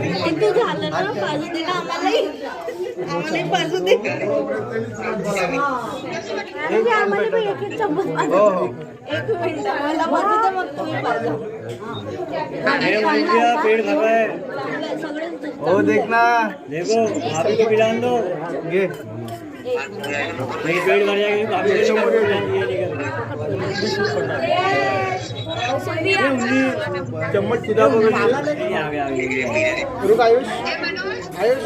तू झालं ना? पाजू दे ना आम्हालाही. आम्हालाही पाजू दे. अरे आम्हाला पण एक एक चम्मच पाजू एक मिनिट मला पाजू दे मग तुम्ही पाजा. मेरे मुर्गिया पेट भर रहा है दूध हो देख ना. देखो भाभी को पिलान दो. नहीं पेट भर जाएगा भाभी को लेकर पिलान दिया लेकर चम्मच सुद्धा बघितली रुक आयुष? आयुष?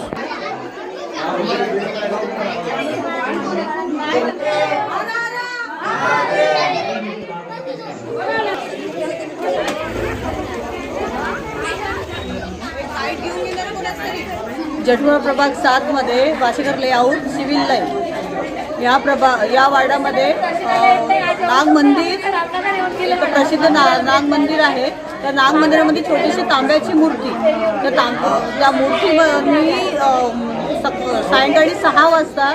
जटुळा प्रभाग सातमध्ये वाशेकर लेआउट सिव्हिल लाईन या प्रभा या वार्डामध्ये नाग मंदिर एक प्रसिद्ध ना नाग मंदिर आहे. त्या नाग मंदिरामध्ये छोटीशी तांब्याची मूर्ती. त्या तांब त्या मूर्तीनी सक सायंकाळी सहा वाजता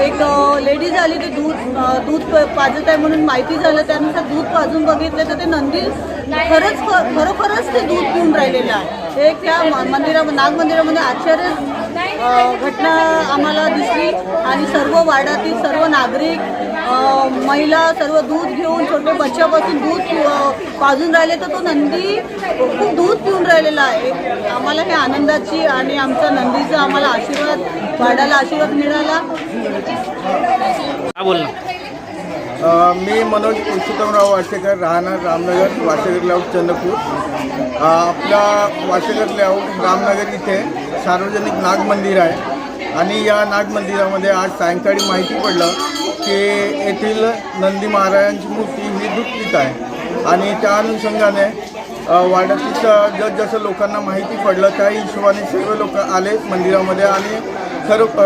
एक लेडीज आली ते दूध दूध पाजत आहे म्हणून माहिती झालं. त्यानुसार दूध पाजून बघितलं तर ते नंदी खरंच खरोखरच ते दूध पिऊन राहिलेलं आहे. हे एक त्या मंदिरा नाग मंदिरामध्ये आश्चर्य घटना आम्हाला दिसली. आणि सर्व वार्डातील सर्व नागरिक महिला सर्व दूध घेऊन छोटे बच्च्यापासून दूध पाजून राहिले. तर तो नंदी खूप दूध पिऊन राहिलेला आहे. आम्हाला हे आनंदाची आणि आमचा नंदीचा आम्हाला आशीर्वाद वाढायला आशीर्वाद मिळाला. काय बोलना मी मनोज पुरुषोत्तमराव वाशेकर राहणार रामनगर वाशेकर लेआउट चंद्रपूर. आपला वाशेकर लेआउट रामनगर इथे सार्वजनिक नाग मंदिर आहे. आणि या नाग मंदिरामध्ये आज सायंकाळी माहिती पडलं की येथील नंदी महाराजांची मूर्ती ही दूध आहे. आणि त्या अनुषंगाने वाड्यातील स- जसजसं लोकांना माहिती पडलं त्या हिशोबाने सर्व लोक आले मंदिरामध्ये आणि सर्व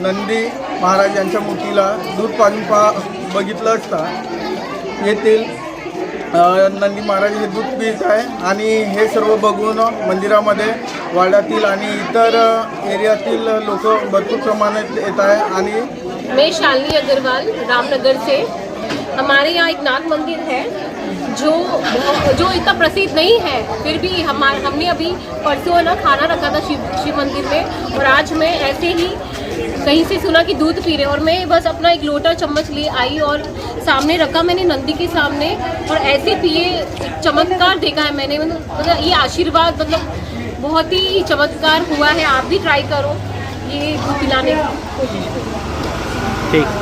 नंदी महाराज यांच्या मूर्तीला दूध पाजून पा बघितलं असता. येथील नंदी महाराज हे दूध पित आहे आणि हे सर्व बघून मंदिरामध्ये वाड्यातील आणि इतर एरियातील लोक भरपूर प्रमाणात येत आहे आणि मी शालिनी अग्रवाल रामनगरचे हमारे यहाँ एक नाग मंदिर है, जो जो इतना प्रसिद्ध नहीं है, फिर भी हमारे हमने अभी परसों ना खाना रखा था शिव शिव मंदिर में, और आज मैं ऐसे ही कहीं से सुना कि दूध पी रहे और मैं बस अपना एक लोटा चम्मच ले आई और सामने रखा मैंने नंदी के सामने, और ऐसे पिए चमत्कार देखा है मैंने मतलब ये आशीर्वाद मतलब बहुत ही चमत्कार हुआ है, आप भी ट्राई करो, ये दूध पिलाने की कोशिश करो। ठीक।